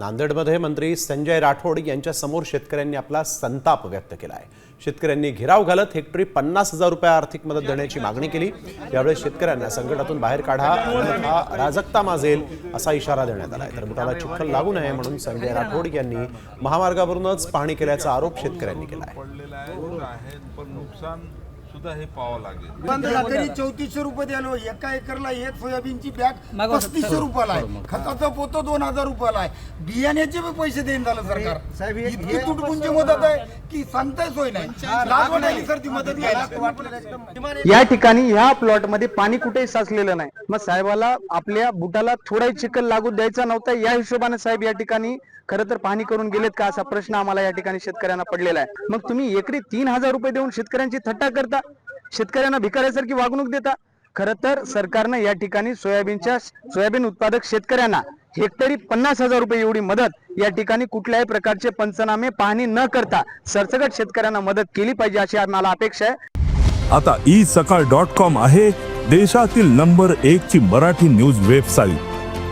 नांदेडमध्ये मंत्री संजय राठोड यांच्यासमोर शेतकऱ्यांनी आपला संताप व्यक्त केला आहे शेतकऱ्यांनी घेराव घालत हेक्टरी पन्नास हजार रुपये आर्थिक मदत देण्याची मागणी केली. यावेळी शेतकऱ्यांना संकटातून बाहेर काढा अन्यथा माजेल असा इशारा देण्यात आला आहे तर बुटाला चिखल लागू नये म्हणून संजय राठोड यांनी महामार्गावरूनच पाहणी केल्याचा आरोप शेतकऱ्यांनी केला आहे सुद्धा हे पाहावं लागेल. पंधरा तरी चौतीसशे रुपये द्यालो एका एकरला एक सोयाबीनची बॅग पस्तीसशे रुपयाला आहे. खताचं पोतं दोन हजार रुपयाला आहे. बियाण्याचे बी पैसे देईन झालं सरकार. इतकी तुटपुंजी मदत आहे की सांगताय सोय नाही. लाज वाटायली सर ती मदत घ्यायला. या ठिकाणी ह्या प्लॉटमध्ये पाणी कुठेही साचलेलं नाही. मग साहेबाला आपल्या बुटाला थोडाही चिखल लागू द्यायचा नव्हता. या हिशोबाने साहेब या ठिकाणी खरं तर पाहणी करून गेलेत का असा प्रश्न आम्हाला या ठिकाणी शेतकऱ्यांना पडलेला आहे. मग तुम्ही एकरी तीन हजार रुपये देऊन शेतकऱ्यांची थट्टा करता शेतकऱ्यांना भिकाऱ्यासारखी वागणूक देता? खरं तर सरकारनं या ठिकाणी सोयाबीनच्या सोयाबीन उत्पादक शेतकऱ्यांना हेक्टरी पन्नास हजार रुपये एवढी मदत या ठिकाणी कुठल्याही प्रकारचे पंचनामे पाहणी न करता सरसकट शेतकऱ्यांना मदत केली पाहिजे अशी आम्हाला अपेक्षा आहे. आता ई सकाळ डॉट कॉम आहे देशातील नंबर एक ची मराठी न्यूज वेबसाईट.